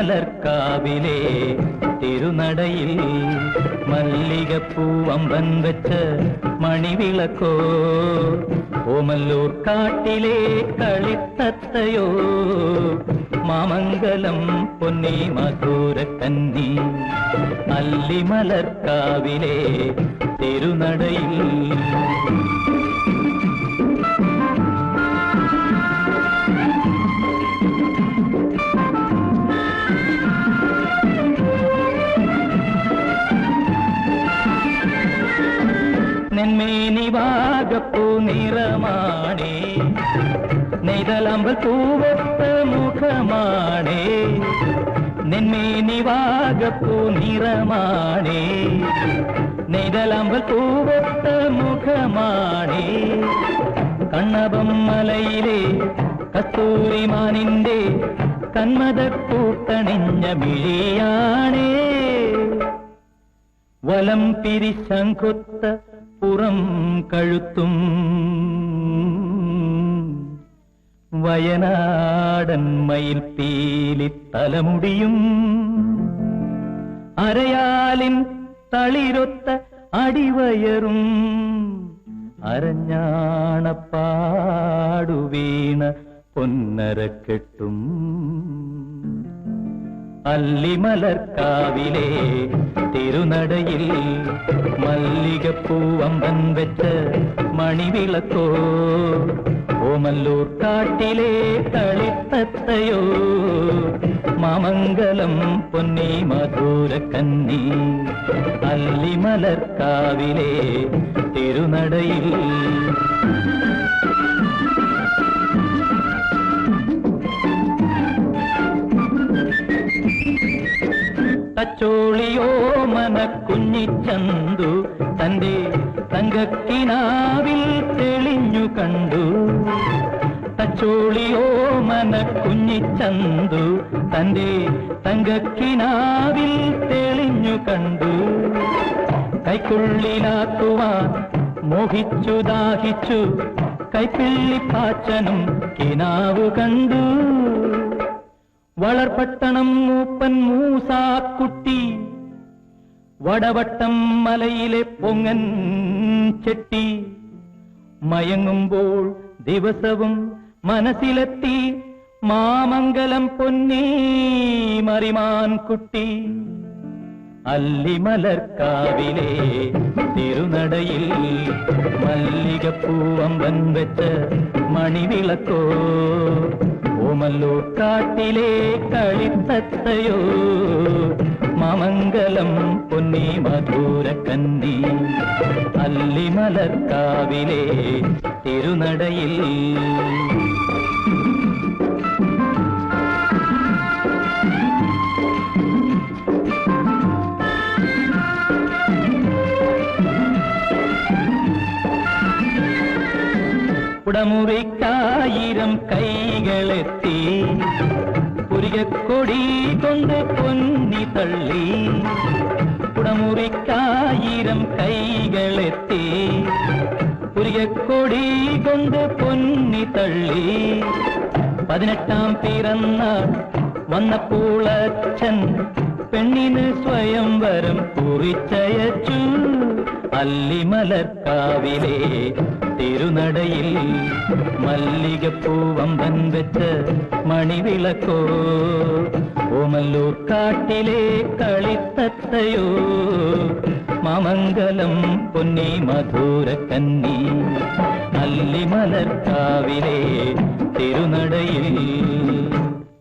അല്ലിമലർക്കാവിലെ തിരുനടയിൽ മല്ലികപ്പൂവമ്പൻ വെച്ച് മണിവിളക്കോ? ഓമല്ലൂർ കാട്ടിലെ കളിത്തത്തയോ? മാമംഗലം പൊന്നി കന്നി അല്ലിമലർക്കാവിലെ തിരുനടയിൽ വാഗപ്പൂ നിറമാണേ. നെയ്തലമ്പൽ പൂവത്ത മുഖമാണേ. നെന്മേനി വാഗപ്പൂ നിറമാണേ. നെയ്തലമ്പൽ പൂവത്ത മുഖമാണേ. കണ്ണപം മലയിലെ കസ്തൂരിമാനിന്റെ കന്മതക്കൂട്ടണിഞ്ഞ മിഴിയാണേ വലം പിരിശങ്കൊത്ത പുറം കഴുത്തും വയനാടൻ മയിൽ പീലി തലമുടിയും അരയാലിൻ തളിരൊത്ത അടിവയറും അരഞ്ഞാണപ്പാടു വീണ പൊന്നരക്കെട്ടും അല്ലിമലർക്കാവിലെ തിരുനടയിൽ മല്ലികപ്പൂവമ്പൻ വെച്ച് മണിവിളക്കോ? ഓമല്ലൂർ കാട്ടിലെ തളിത്തത്തയോ മാമംഗലം പൊന്നി മധുര കന്നി അല്ലിമലർക്കാവിലെ തിരുനടയിൽ. തച്ചോളിയോ മന കുഞ്ഞിച്ചന്തു തന്റെ തങ്കക്കിനാവിൽ തെളിഞ്ഞു കണ്ടു. തച്ചോളിയോ മന കുഞ്ഞിച്ചന്തു തന്റെ തങ്കക്കിനാവിൽ തെളിഞ്ഞു കണ്ടു. കൈക്കുള്ളിലാക്കുവാൻ മോഹിച്ചു ദാഹിച്ചു. കൈപ്പിള്ളിപ്പാച്ചനും കിനാവു കണ്ടു. വളർപട്ടണം മൂപ്പൻ മൂസാക്കുട്ടി. വടവട്ടം മലയിലെ പൊങ്ങൻ ചെട്ടി. മയങ്ങുമ്പോൾ ദിവസവും മനസ്സിലെത്തി മാമംഗലം പൊന്നീ മറിമാൻ കുട്ടി. അല്ലിമലർക്കാവിലെ തിരുനടയിൽ മല്ലികപ്പൂവമ്പൻ വെച്ച മണിവിളക്കോ. ഓമല്ലൂർ കാട്ടിലെ കളിത്തത്തയോ? മമംഗലം പൊന്നി മധുര കന്നി അല്ലിമലക്കാവിലെ തിരുനടയിൽ. உடமுறைக்காயிரம் கைகளெத்தி புரிய கொடி கொண்டு பொன்னி தள்ளி உடமுறைக்காயிரம் கைகளெத்தி புரிய கொடி கொண்டு பொன்னி தள்ளி பதினெட்டாம் பிறந்தாள் வண்ண பூளச்சன் പെണ്ണിന് സ്വയംവരം കുറിച്ചയച്ചു. അല്ലിമലർക്കാവിലെ തിരുനടയിൽ മല്ലികപ്പൂവമ്പൻ വെച്ച് മണിവിളക്കോ. ഓമല്ലൂർ കാട്ടിലെ കളിത്തത്തയോ. മമംഗലം പൊന്നി മധുര കന്നി അല്ലിമലർക്കാവിലെ തിരുനടയിൽ